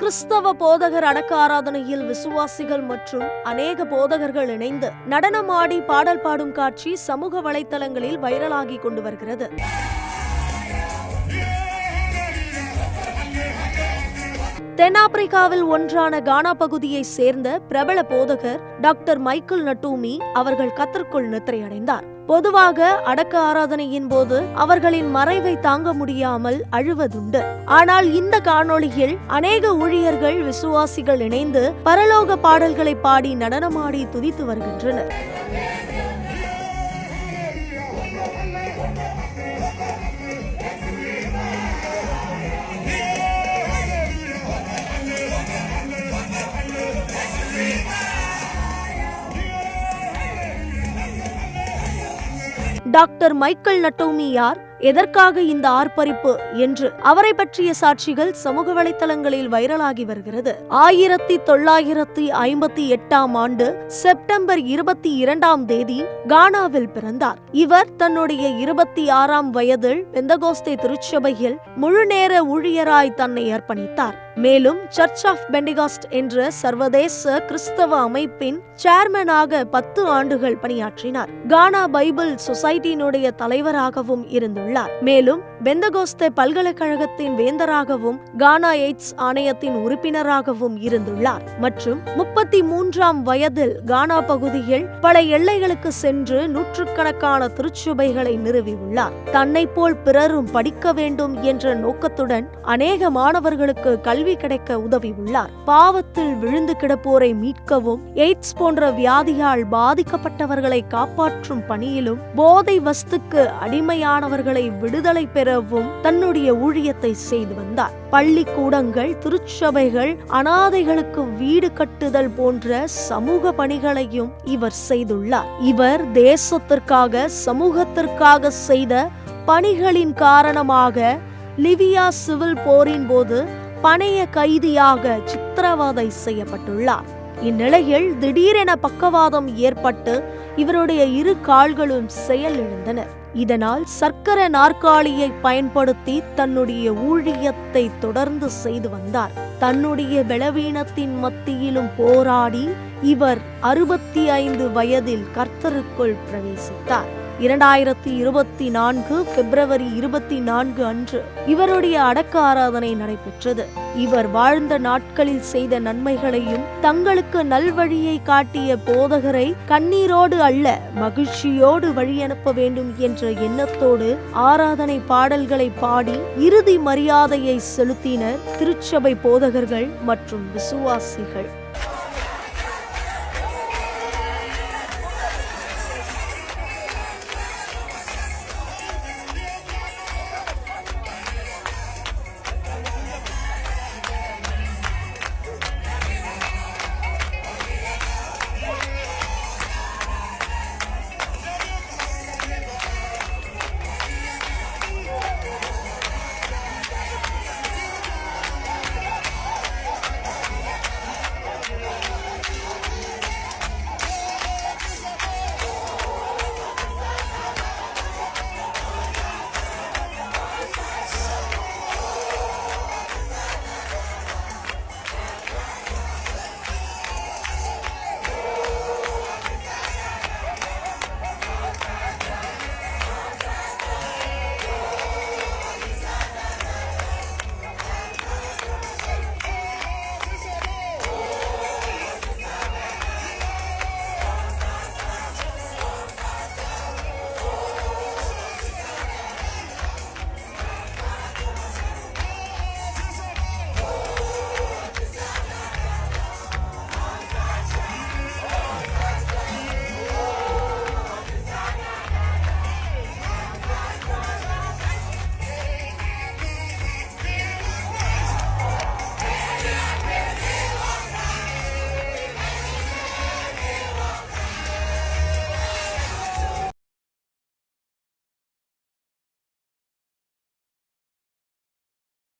கிறிஸ்தவ போதகர் அடக்க ஆராதனையில் விசுவாசிகள் மற்றும் அநேக போதகர்கள் இணைந்து நடனமாடி பாடல் பாடும் காட்சி சமூக வலைத்தளங்களில் வைரலாகி கொண்டு வருகிறது. தென்னாப்பிரிக்காவில் ஒன்றான கானா பகுதியை சேர்ந்த பிரபல போதகர் டாக்டர் மைக்கேல் நட்டூமி அவர்கள் கத்திற்குள் நித்திரையடைந்தார். பொதுவாக அடக்க ஆராதனையின் போது அவர்களின் மறைவை தாங்க முடியாமல் அழுவதுண்டு. ஆனால் இந்த காணொளியில் அநேக ஊழியர்கள் விசுவாசிகள் இணைந்து பரலோக பாடல்களை பாடி நடனமாடி துதித்து வருகின்றனர். டாக்டர் மைக்கேல் நட்டோமி யார்? எதற்காக இந்த ஆர்ப்பரிப்பு? என்று அவரை பற்றிய சாட்சிகள் சமூக வலைதளங்களில் வைரலாகி வருகிறது. ஆயிரத்தி தொள்ளாயிரத்தி ஐம்பத்தி எட்டாம் ஆண்டு செப்டம்பர் இருபத்தி இரண்டாம் தேதி கானாவில் பிறந்தார். இவர் தன்னுடைய இருபத்தி ஆறாம் வயதில் பெந்தகோஸ்தே திருச்சபையில் முழுநேர ஊழியராய் தன்னை அர்ப்பணித்தார். மேலும் சர்ச் ஆஃப் பெண்டிகாஸ்ட் என்ற சர்வதேச கிறிஸ்தவ அமைப்பின் சேர்மனாக பத்து ஆண்டுகள் பணியாற்றினார். கானா பைபிள் சொசைட்டியினுடைய தலைவராகவும் இருந்துள்ளார். மேலும் பெந்தகோஸ்தே பல்கலைக்கழகத்தின் வேந்தராகவும் கானா எய்ட்ஸ் ஆணையத்தின் உறுப்பினராகவும் இருந்துள்ளார். மற்றும் முப்பத்தி மூன்றாம் வயதில் கானா பகுதியில் பல எல்லைகளுக்கு சென்று நூற்றுக்கணக்கான திருச்சுபைகளை நிறுவியுள்ளார். தன்னை போல் பிறரும் படிக்க வேண்டும் என்ற நோக்கத்துடன் அநேக மாணவர்களுக்கு கல்வி கிடைக்க உதவியுள்ளார். பாவத்தில் விழுந்து கிடப்போரை மீட்கவும் எய்ட்ஸ் போன்ற வியாதியால் பாதிக்கப்பட்டவர்களை காப்பாற்றும் பணியிலும் போதை வஸ்துக்கு அடிமையானவர்களை விடுதலை பெற இரவும் தன்னுடைய ஊழியத்தை செய்து வந்தார். பள்ளிக்கூடங்கள் திருச்சபைகள் அனாதைகளுக்கு வீடு கட்டுதல் போன்ற சமூக பணிகளையும் இவர் செய்துள்ளார். இவர் தேசத்திற்காக சமூகத்திற்காக செய்த பணிகளின் காரணமாக லிவியா சிவில் போரின் போது பணைய கைதியாக சித்திரவதை செய்யப்பட்டுள்ளார். இந்நிலையில் திடீரென பக்கவாதம் ஏற்பட்டு இவருடைய இரு கால்களும் செயலிழந்தனர் இதனால் சர்க்கர நாற்காலியை பயன்படுத்தி தன்னுடைய ஊழியத்தை தொடர்ந்து செய்து வந்தார். தன்னுடைய பலவீனத்தின் மத்தியிலும் போராடி இவர் அறுபத்தி ஐந்து வயதில் கர்த்தருக்குள் பிரவேசித்தார். இரண்டாயிரத்தி இருபத்தி நான்கு பிப்ரவரி இருபத்தி நான்கு அன்று இவருடைய அடக்க ஆராதனை நடைபெற்றது. இவர் வாழ்ந்த நாட்களில் செய்த நன்மைகளையும் தங்களுக்கு நல்வழியை காட்டிய போதகரை கண்ணீரோடு அல்ல மகிழ்ச்சியோடு வழியனுப்ப வேண்டும் என்ற எண்ணத்தோடு ஆராதனை பாடல்களை பாடி இறுதி மரியாதையை செலுத்தினர் திருச்சபை போதகர்கள் மற்றும் விசுவாசிகள்.